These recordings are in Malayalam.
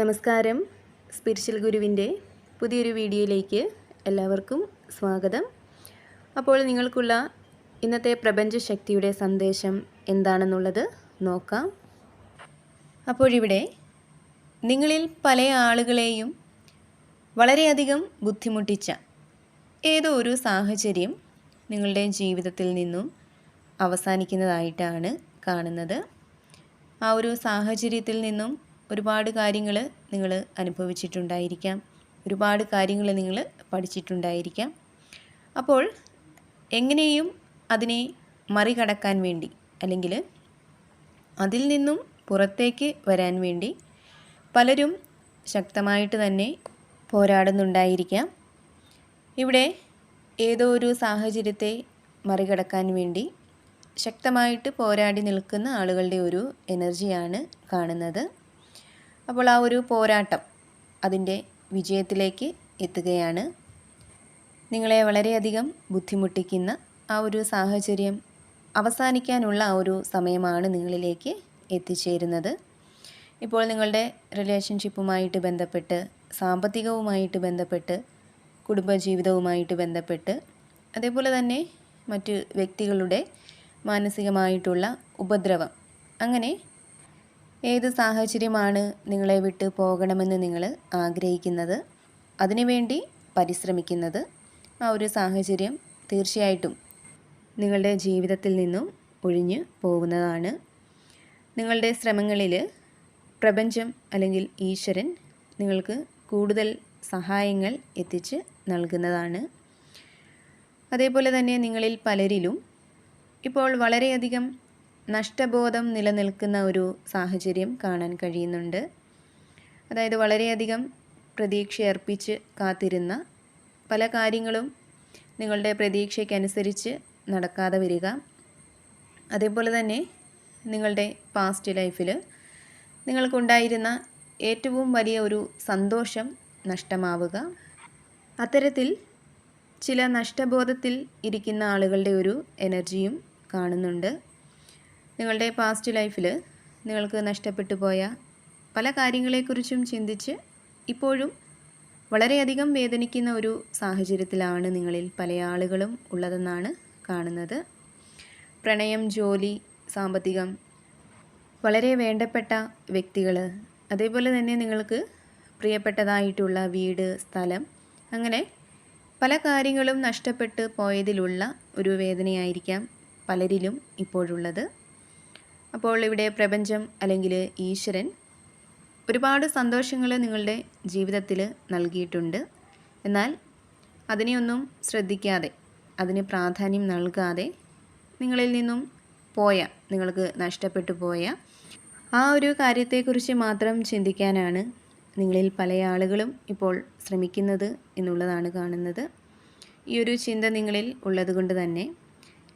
നമസ്കാരം. സ്പിരിച്വൽ ഗുരുവിന്റെ പുതിയൊരു വീഡിയോയിലേക്ക് എല്ലാവർക്കും സ്വാഗതം. അപ്പോൾ നിങ്ങൾക്കുള്ള ഇന്നത്തെ പ്രപഞ്ച ശക്തിയുടെ സന്ദേശം എന്താണെന്നുള്ളത് നോക്കാം. അപ്പോഴിവിടെ നിങ്ങളിൽ പല ആളുകളെയും വളരെയധികം ബുദ്ധിമുട്ടിച്ച ഏതോ ഒരു സാഹചര്യം നിങ്ങളുടെ ജീവിതത്തിൽ നിന്നും അവസാനിക്കുന്നതായിട്ടാണ് കാണുന്നത്. ആ ഒരു സാഹചര്യത്തിൽ നിന്നും ഒരുപാട് കാര്യങ്ങൾ നിങ്ങൾ അനുഭവിച്ചിട്ടുണ്ടായിരിക്കാം. ഒരുപാട് കാര്യങ്ങൾ നിങ്ങൾ പഠിച്ചിട്ടുണ്ടായിരിക്കാം. അപ്പോൾ എങ്ങനെയും അതിനെ മറികടക്കാൻ വേണ്ടി അല്ലെങ്കിൽ അതിൽ നിന്നും പുറത്തേക്ക് വരാൻ വേണ്ടി പലരും ശക്തമായിട്ട് തന്നെ പോരാടുന്നുണ്ടായിരിക്കാം. ഇവിടെ ഏതോ ഒരു സാഹചര്യത്തെ മറികടക്കാൻ വേണ്ടി ശക്തമായിട്ട് പോരാടി നിൽക്കുന്ന ആളുകളുടെ ഒരു എനർജിയാണ് കാണുന്നത്. അപ്പോൾ ആ ഒരു പോരാട്ടം അതിന്റെ വിജയത്തിലേക്ക് എത്തുകയാണ്. നിങ്ങളെ വളരെയധികം ബുദ്ധിമുട്ടിക്കുന്ന ആ ഒരു സാഹചര്യം അവസാനിക്കാനുള്ള ആ ഒരു സമയമാണ് നിങ്ങളിലേക്ക് എത്തിച്ചേരുന്നത്. ഇപ്പോൾ നിങ്ങളുടെ റിലേഷൻഷിപ്പുമായിട്ട് ബന്ധപ്പെട്ട് സാമ്പത്തികവുമായിട്ട് ബന്ധപ്പെട്ട് കുടുംബജീവിതവുമായിട്ട് ബന്ധപ്പെട്ട് അതേപോലെ തന്നെ മറ്റ് വ്യക്തികളുടെ മാനസികമായിട്ടുള്ള ഉപദ്രവം അങ്ങനെ ഏത് സാഹചര്യമാണ് നിങ്ങളെ വിട്ട് പോകണമെന്ന് നിങ്ങൾ ആഗ്രഹിക്കുന്നത്? അതിനുവേണ്ടി പരിശ്രമിക്കുന്നത് ആ ഒരു സാഹചര്യം തീർച്ചയായിട്ടും നിങ്ങളുടെ ജീവിതത്തിൽ നിന്നും ഒഴിഞ്ഞു പോകുന്നതാണ്. നിങ്ങളുടെ ശ്രമങ്ങളിൽ പ്രപഞ്ചം അല്ലെങ്കിൽ ഈശ്വരൻ നിങ്ങൾക്ക് കൂടുതൽ സഹായങ്ങൾ എത്തിച്ച് നൽകുന്നതാണ്. അതേപോലെ തന്നെ നിങ്ങളിൽ പലരിലും ഇപ്പോൾ വളരെയധികം നഷ്ടബോധം നിലനിൽക്കുന്ന ഒരു സാഹചര്യം കാണാൻ കഴിയുന്നുണ്ട്. അതായത് വളരെയധികം പ്രതീക്ഷയർപ്പിച്ച് കാത്തിരുന്ന പല കാര്യങ്ങളും നിങ്ങളുടെ പ്രതീക്ഷയ്ക്കനുസരിച്ച് നടക്കാതെ വരിക. അതേപോലെ തന്നെ നിങ്ങളുടെ പാസ്റ്റ് ലൈഫിൽ നിങ്ങൾക്കുണ്ടായിരുന്ന ഏറ്റവും വലിയ ഒരു സന്തോഷം നഷ്ടമാവുക. അത്തരത്തിൽ ചില നഷ്ടബോധത്തിൽ ഇരിക്കുന്ന ആളുകളുടെ ഒരു എനർജിയും കാണുന്നുണ്ട്. നിങ്ങളുടെ പാസ്റ്റ് ലൈഫിൽ നിങ്ങൾക്ക് നഷ്ടപ്പെട്ടു പോയ പല കാര്യങ്ങളെക്കുറിച്ചും ചിന്തിച്ച് ഇപ്പോഴും വളരെയധികം വേദനിക്കുന്ന ഒരു സാഹചര്യത്തിലാണ് നിങ്ങളിൽ പല ആളുകളും ഉള്ളതെന്നാണ് കാണുന്നത്. പ്രണയം ജോലി സാമ്പത്തികം വളരെ വേണ്ടപ്പെട്ട വ്യക്തികൾ അതേപോലെ തന്നെ നിങ്ങൾക്ക് പ്രിയപ്പെട്ടതായിട്ടുള്ള വീട് സ്ഥലം അങ്ങനെ പല കാര്യങ്ങളും നഷ്ടപ്പെട്ട് പോയതിലുള്ള ഒരു വേദനയായിരിക്കാം പലരിലും ഇപ്പോഴുള്ളത്. അപ്പോൾ ഇവിടെ പ്രപഞ്ചം അല്ലെങ്കിൽ ഈശ്വരൻ ഒരുപാട് സന്തോഷങ്ങൾ നിങ്ങളുടെ ജീവിതത്തിൽ നൽകിയിട്ടുണ്ട്. എന്നാൽ അതിനെയൊന്നും ശ്രദ്ധിക്കാതെ അതിന് പ്രാധാന്യം നൽകാതെ നിങ്ങളിൽ നിന്നും പോയ നിങ്ങൾക്ക് നഷ്ടപ്പെട്ടു പോയ ആ ഒരു കാര്യത്തെക്കുറിച്ച് മാത്രം ചിന്തിക്കാനാണ് നിങ്ങളിൽ പല ആളുകളും ഇപ്പോൾ ശ്രമിക്കുന്നത് എന്നുള്ളതാണ് കാണുന്നത്. ഈ ഒരു ചിന്ത നിങ്ങളിൽ ഉള്ളതുകൊണ്ട് തന്നെ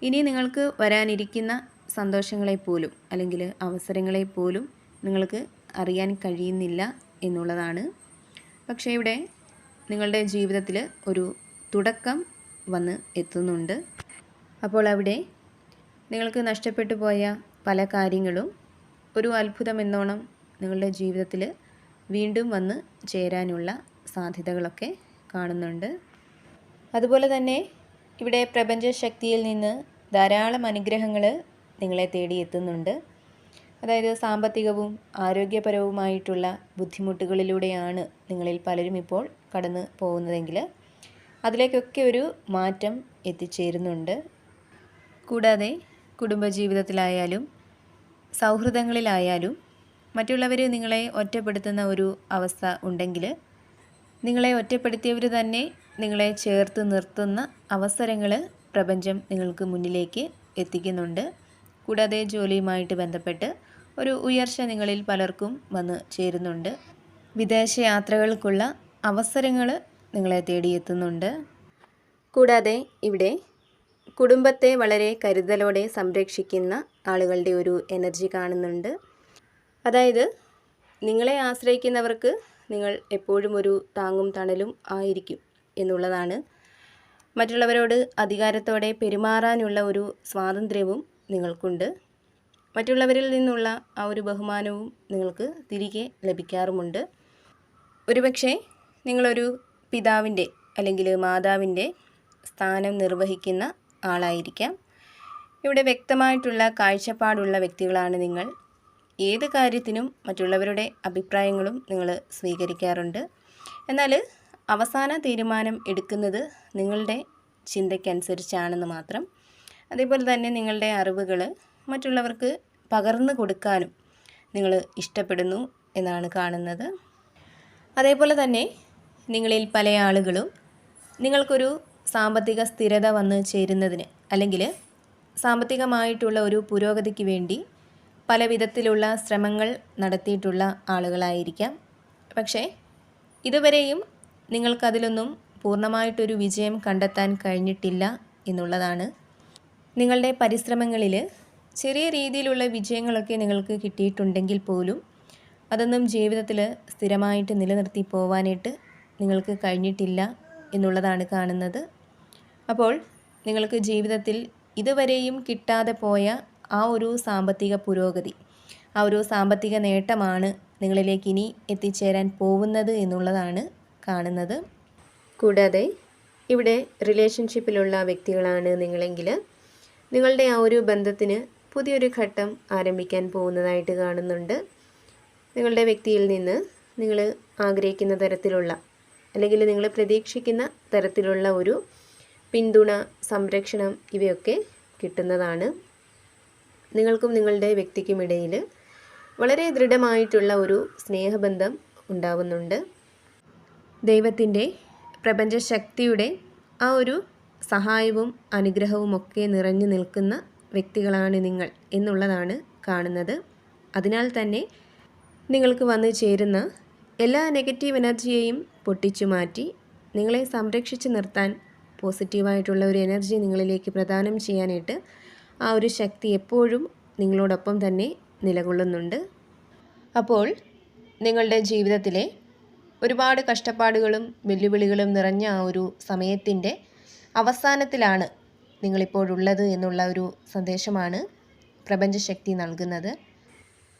ഇനി നിങ്ങൾക്ക് വരാനിരിക്കുന്ന സന്തോഷങ്ങളെപ്പോലും അല്ലെങ്കിൽ അവസരങ്ങളെപ്പോലും നിങ്ങൾക്ക് അറിയാൻ കഴിയുന്നില്ല എന്നുള്ളതാണ്. പക്ഷേ ഇവിടെ നിങ്ങളുടെ ജീവിതത്തിൽ ഒരു തുടക്കം വന്ന് എത്തുന്നുണ്ട്. അപ്പോൾ അവിടെ നിങ്ങൾക്ക് നഷ്ടപ്പെട്ടു പോയ പല കാര്യങ്ങളും ഒരു അത്ഭുതം എന്നോണം നിങ്ങളുടെ ജീവിതത്തിൽ വീണ്ടും വന്ന് ചേരാനുള്ള സാധ്യതകളൊക്കെ കാണുന്നുണ്ട്. അതുപോലെ തന്നെ ഇവിടെ പ്രപഞ്ച ശക്തിയിൽ നിന്ന് ധാരാളം അനുഗ്രഹങ്ങൾ നിങ്ങളെ തേടി എത്തുന്നുണ്ട്. അതായത് സാമ്പത്തികവും ആരോഗ്യപരവുമായിട്ടുള്ള ബുദ്ധിമുട്ടുകളിലൂടെയാണ് നിങ്ങളിൽ പലരും ഇപ്പോൾ കടന്നു പോകുന്നതെങ്കിൽ അതിലേക്കൊക്കെ ഒരു മാറ്റം എത്തിച്ചേരുന്നുണ്ട്. കൂടാതെ കുടുംബജീവിതത്തിലായാലും സൗഹൃദങ്ങളിലായാലും മറ്റുള്ളവർ നിങ്ങളെ ഒറ്റപ്പെടുത്തുന്ന ഒരു അവസ്ഥ ഉണ്ടെങ്കിൽ നിങ്ങളെ ഒറ്റപ്പെടുത്തിയവർ തന്നെ നിങ്ങളെ ചേർത്ത് നിർത്തുന്ന അവസരങ്ങൾ പ്രപഞ്ചം നിങ്ങൾക്ക് മുന്നിലേക്ക് എത്തിക്കുന്നുണ്ട്. കൂടാതെ ജോലിയുമായിട്ട് ബന്ധപ്പെട്ട് ഒരു ഉയർച്ച നിങ്ങളിൽ പലർക്കും വന്ന് ചേരുന്നുണ്ട്. വിദേശ യാത്രകൾക്കുള്ള അവസരങ്ങൾ നിങ്ങളെ തേടിയെത്തുന്നുണ്ട്. കൂടാതെ ഇവിടെ കുടുംബത്തെ വളരെ കരുതലോടെ സംരക്ഷിക്കുന്ന ആളുകളുടെ ഒരു എനർജി കാണുന്നുണ്ട്. അതായത് നിങ്ങളെ ആശ്രയിക്കുന്നവർക്ക് നിങ്ങൾ എപ്പോഴും ഒരു താങ്ങും തണലും ആയിരിക്കും എന്നുള്ളതാണ്. മറ്റുള്ളവരോട് അധികാരത്തോടെ പെരുമാറാനുള്ള ഒരു സ്വാതന്ത്ര്യവും നിങ്ങൾക്കുണ്ട്. മറ്റുള്ളവരിൽ നിന്നുള്ള ആ ഒരു ബഹുമാനവും നിങ്ങൾക്ക് തിരികെ ലഭിക്കാറുമുണ്ട്. ഒരുപക്ഷെ നിങ്ങളൊരു പിതാവിന്റെ അല്ലെങ്കിൽ മാതാവിന്റെ സ്ഥാനം നിർവഹിക്കുന്ന ആളായിരിക്കാം. ഇവിടെ വ്യക്തമായിട്ടുള്ള കാഴ്ചപ്പാടുള്ള വ്യക്തികളാണ് നിങ്ങൾ. ഏത് കാര്യത്തിനും മറ്റുള്ളവരുടെ അഭിപ്രായങ്ങളും നിങ്ങൾ സ്വീകരിക്കാറുണ്ട്. എന്നാൽ അവസാന തീരുമാനം എടുക്കുന്നത് നിങ്ങളുടെ ചിന്തയ്ക്കനുസരിച്ചാണെന്ന് മാത്രം. അതേപോലെ തന്നെ നിങ്ങളുടെ അറിവുകൾ മറ്റുള്ളവർക്ക് പകർന്നു കൊടുക്കാനും നിങ്ങൾ ഇഷ്ടപ്പെടുന്നു എന്നാണ് കാണുന്നത്. അതേപോലെ തന്നെ നിങ്ങളിൽ പല ആളുകളും നിങ്ങൾക്കൊരു സാമ്പത്തിക സ്ഥിരത വന്ന് ചേരുന്നതിന് അല്ലെങ്കിൽ സാമ്പത്തികമായിട്ടുള്ള ഒരു പുരോഗതിക്ക് വേണ്ടി പല വിധത്തിലുള്ള ശ്രമങ്ങൾ നടത്തിയിട്ടുള്ള ആളുകളായിരിക്കാം. പക്ഷേ ഇതുവരെയും നിങ്ങൾക്കതിലൊന്നും പൂർണമായിട്ടൊരു വിജയം കണ്ടെത്താൻ കഴിഞ്ഞിട്ടില്ല എന്നുള്ളതാണ് നിങ്ങളുടെ പരിശ്രമങ്ങളിൽ ചെറിയ രീതിയിലുള്ള വിജയങ്ങളൊക്കെ നിങ്ങൾക്ക് കിട്ടിയിട്ടുണ്ടെങ്കിൽ പോലും അതൊന്നും ജീവിതത്തിൽ സ്ഥിരമായിട്ട് നിലനിർത്തി പോവാനായിട്ട് നിങ്ങൾക്ക് കഴിഞ്ഞിട്ടില്ല എന്നുള്ളതാണ് കാണുന്നത്. അപ്പോൾ നിങ്ങൾക്ക് ജീവിതത്തിൽ ഇതുവരെയും കിട്ടാതെ പോയ ആ ഒരു സാമ്പത്തിക പുരോഗതി ആ ഒരു സാമ്പത്തിക നേട്ടമാണ് നിങ്ങളിലേക്ക് ഇനി എത്തിച്ചേരാൻ പോകുന്നത് എന്നുള്ളതാണ് കാണുന്നത്. കൂടാതെ ഇവിടെ റിലേഷൻഷിപ്പിലുള്ള വ്യക്തികളാണ് നിങ്ങളെങ്കിൽ നിങ്ങളുടെ ആ ഒരു ബന്ധത്തിന് പുതിയൊരു ഘട്ടം ആരംഭിക്കാൻ പോകുന്നതായിട്ട് കാണുന്നുണ്ട്. നിങ്ങളുടെ വ്യക്തിയിൽ നിന്ന് നിങ്ങൾ ആഗ്രഹിക്കുന്ന തരത്തിലുള്ള അല്ലെങ്കിൽ നിങ്ങൾ പ്രതീക്ഷിക്കുന്ന തരത്തിലുള്ള ഒരു പിന്തുണ സംരക്ഷണം ഇവയൊക്കെ കിട്ടുന്നതാണ്. നിങ്ങൾക്കും നിങ്ങളുടെ വ്യക്തിക്കുമിടയിൽ വളരെ ദൃഢമായിട്ടുള്ള ഒരു സ്നേഹബന്ധം ഉണ്ടാവുന്നുണ്ട്. ദൈവത്തിന്റെ പ്രപഞ്ചശക്തിയുടെ ആ ഒരു സഹായവും അനുഗ്രഹവും ഒക്കെ നിറഞ്ഞു നിൽക്കുന്ന വ്യക്തികളാണ് നിങ്ങൾ എന്നുള്ളതാണ് കാണുന്നത്. അതിനാൽ തന്നെ നിങ്ങൾക്ക് വന്നു ചേരുന്ന എല്ലാ നെഗറ്റീവ് എനർജിയെയും പൊട്ടിച്ചു മാറ്റി നിങ്ങളെ സംരക്ഷിച്ചു നിർത്താൻ പോസിറ്റീവായിട്ടുള്ള ഒരു എനർജി നിങ്ങളിലേക്ക് പ്രദാനം ചെയ്യാനായിട്ട് ആ ഒരു ശക്തി എപ്പോഴും നിങ്ങളോടൊപ്പം തന്നെ നിലകൊള്ളുന്നുണ്ട്. അപ്പോൾ നിങ്ങളുടെ ജീവിതത്തിലെ ഒരുപാട് കഷ്ടപ്പാടുകളും വെല്ലുവിളികളും നിറഞ്ഞ ആ ഒരു സമയത്തിന്റെ അവസാനത്തിലാണ് നിങ്ങളിപ്പോഴുള്ളത് എന്നുള്ള ഒരു സന്ദേശമാണ് പ്രപഞ്ചശക്തി നൽകുന്നത്.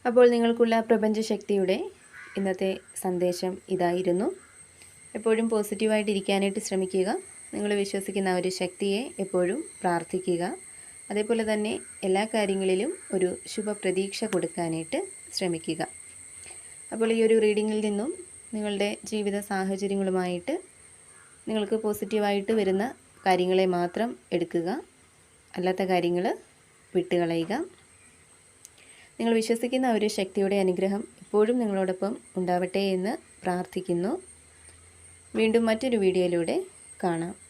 അപ്പോൾ നിങ്ങൾക്കുള്ള പ്രപഞ്ചശക്തിയുടെ ഇന്നത്തെ സന്ദേശം ഇതായിരുന്നു. എപ്പോഴും പോസിറ്റീവായിട്ട് ഇരിക്കാനായിട്ട് ശ്രമിക്കുക. നിങ്ങൾ വിശ്വസിക്കുന്ന ഒരു ശക്തിയെ എപ്പോഴും പ്രാർത്ഥിക്കുക. അതേപോലെ തന്നെ എല്ലാ കാര്യങ്ങളിലും ഒരു ശുഭപ്രതീക്ഷ കൊടുക്കാനായിട്ട് ശ്രമിക്കുക. അപ്പോൾ ഈ ഒരു റീഡിങ്ങിൽ നിന്നും നിങ്ങളുടെ ജീവിത സാഹചര്യങ്ങളുമായിട്ട് നിങ്ങൾക്ക് പോസിറ്റീവായിട്ട് വരുന്ന കാര്യങ്ങളെ മാത്രം എടുക്കുക. അല്ലാത്ത കാര്യങ്ങൾ വിട്ടുകളയുക. നിങ്ങൾ വിശ്വസിക്കുന്ന ഒരു ശക്തിയുടെ അനുഗ്രഹം എപ്പോഴും നിങ്ങളോടൊപ്പം ഉണ്ടാവട്ടെ എന്ന് പ്രാർത്ഥിക്കുന്നു. വീണ്ടും മറ്റൊരു വീഡിയോയിലൂടെ കാണാം.